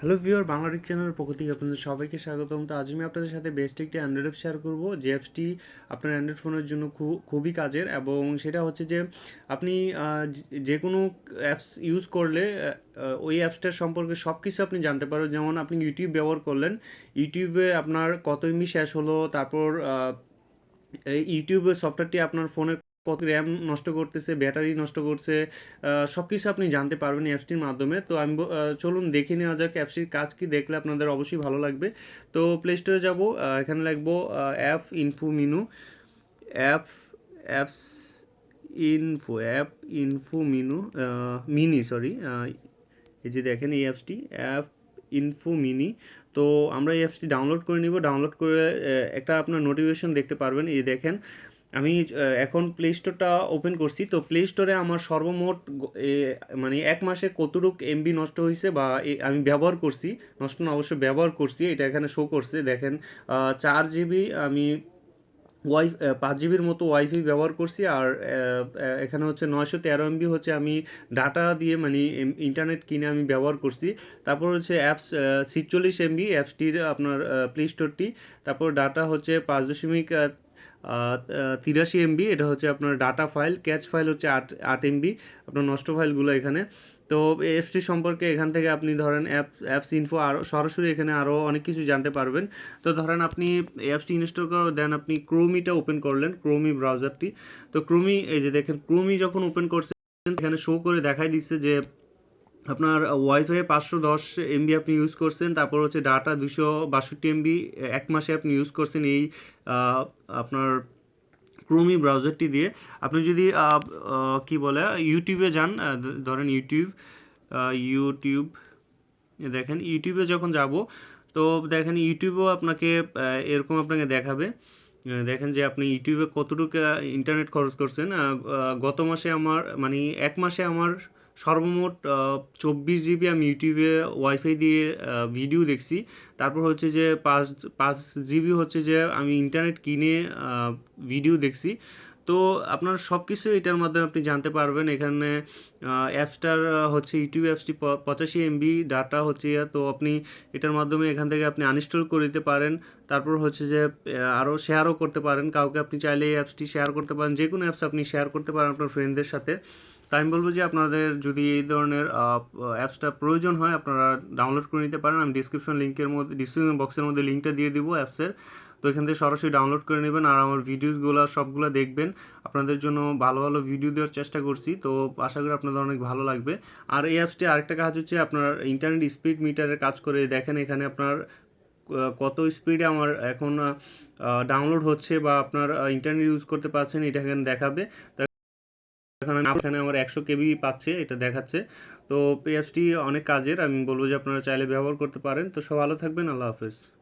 Hello viewer Bangla রিক চ্যানেলের পক্ষ থেকে আপনাদের সবাইকে স্বাগতম তো আজ আমি আপনাদের সাথে বেস্ট একটি অ্যান্ড্রয়েড অ্যাপ শেয়ার করব। যে অ্যাপসটি আপনার অ্যান্ড্রয়েড ফোনের জন্য খুব খুবই কাজের এবং সেটা হচ্ছে যে আপনি যে- কোনো অ্যাপস ইউজ করলে ওই অ্যাপসটার সম্পর্কে সব কিছু আপনি জানতে পারবেন যেমন আপনি ইউটিউব ব্যবহার করলেন ইউটিউবে আপনার কত এমবি শেষ হলো, তারপর ইউটিউবের সফটওয়্যারটি আপনার ফোনে কত র্যাম নষ্ট করতেছে, ব্যাটারি নষ্ট করছে সব কিছু আপনি জানতে পারবেন অ্যাপসটির মাধ্যমে। তো আমি চলুন দেখে নেওয়া যাক অ্যাপসটির কাজ কি, দেখলে আপনাদের অবশ্যই ভালো লাগবে। তো প্লে স্টোরে যাব এখানে লাগবো app info menu app apps info app info menu mini sorry এই যে দেখেন এই অ্যাপসটি অ্যাপ ইনফো মিনি তো আমরা এই অ্যাপসটি ডাউনলোড করে নিব ডাউনলোড করে একটা আপনার নোটিফিকেশন দেখতে পারবেন। এই দেখেন আমি এখন প্লে স্টোরটা ওপেন করছি। তো প্লে স্টোরে আমার সর্বমোট মানে এক মাসে কতটুক এমবি নষ্ট হয়েছে বা আমি ব্যবহার করছি, নষ্ট না অবশ্যই ব্যবহার করছি, এটা এখানে শো করছে, দেখেন। চার জিবি আমি ওয়াই পাঁচ জিবির মতো ওয়াইফাই ব্যবহার করছি আর এখানে হচ্ছে নয়শো তেরো এমবি হচ্ছে আমি ডাটা দিয়ে মানে ইন্টারনেট কিনে আমি ব্যবহার করছি। তারপর হচ্ছে অ্যাপস ছিচল্লিশ এমবি অ্যাপসটির আপনার প্লে স্টোরটি তারপর ডাটা হচ্ছে পাঁচ দশমিক তিরাশি এমবি, এটা হচ্ছে আপনার ডাটা ফাইল ক্যাচ ফাইল হচ্ছে আট আট এমবি, আপনার নষ্ট ফাইলগুলো এখানে। তো অ্যাপসটি সম্পর্কে এখান থেকে আপনি ধরেন অ্যাপ অ্যাপস ইনফো আরও সরাসরি এখানে আরও অনেক কিছু জানতে পারবেন। তো ধরেন আপনি অ্যাপসটি ইনস্টল করে দেন আপনি ক্রোমিটা ওপেন করলেন ক্রোমি ব্রাউজারটি তো ক্রোমি এই যে দেখেন ক্রোমি যখন ওপেন করছেন এখানে শো করে দেখাই দিচ্ছে যে আপনার ওয়াইফাই পাঁচশো দশ এমবি আপনি ইউজ করছেন, তারপর হচ্ছে ডাটা দুশো বাষট্টি এমবি এক মাসে আপনি ইউজ করছেন এই আপনার ক্রোমি ব্রাউজারটি দিয়ে। আপনি যদি কি বলে ইউটিউবে যান ধরেন ইউটিউব ইউটিউব দেখেন ইউটিউবে যখন যাব, তো দেখেন ইউটিউবেও আপনাকে এরকম আপনাকে দেখাবে। দেখেন যে আপনি ইউটিউবে কতটুকু ইন্টারনেট খরচ করছেন। গত মাসে আমার মানে এক মাসে আমার সর্বমোট চব্বিশ জিবি আমি ইউটিউবে ওয়াইফাই দিয়ে ভিডিও দেখছি। তারপর হচ্ছে যে পাঁচ পাঁচ জিবি হচ্ছে যে আমি ইন্টারনেট কিনে ভিডিও দেখছি। তো আপনার সব কিছু এটার মাধ্যমে আপনি জানতে পারবেন। এখানে অ্যাপসটার হচ্ছে ইউটিউব অ্যাপসটি পঁচাশি এমবি ডাটা হচ্ছে তো আপনি এটার মাধ্যমে এখান থেকে আপনি আনইনস্টল করে দিতে পারেন। তারপর হচ্ছে যে আরও শেয়ারও করতে পারেন। কাউকে আপনি চাইলে এই অ্যাপসটি শেয়ার করতে পারেন। যে কোনো অ্যাপস আপনি শেয়ার করতে পারেন আপনার ফ্রেন্ডদের সাথে। তাই আমি বলব যে আপনাদের যদি এই ধরনের অ্যাপসটা প্রয়োজন হয়, আপনারা ডাউনলোড করে নিতে পারেন। আমি ডিসক্রিপশন লিঙ্কের মধ্যে ডিসক্রিপশন বক্সের মধ্যে লিঙ্কটা দিয়ে দিব অ্যাপসের। তো এখান থেকে সরাসরি ডাউনলোড করে নেবেন আর আমার ভিডিওসগুলো সবগুলো দেখবেন। আপনাদের জন্য ভালো ভালো ভিডিও দেওয়ার চেষ্টা করছি। তো আশা করি আপনাদের অনেক ভালো লাগবে। আর এই অ্যাপসটি আরেকটা কাজ হচ্ছে আপনার ইন্টারনেট স্পিড মিটারের কাজ করে দেখেন এখানে আপনার কত স্পিডে আমার এখন ডাউনলোড হচ্ছে বা আপনার ইন্টারনেট ইউজ করতে পারছেন, এটা এখানে দেখাবে। এখানে এখানে আমার একশো কেবি পাচ্ছে, এটা দেখাচ্ছে। তো অ্যাপসটি অনেক কাজের, আমি বলব যে আপনারা চাইলে ব্যবহার করতে পারেন। তো সব ভালো থাকবেন, আল্লাহ হাফেজ।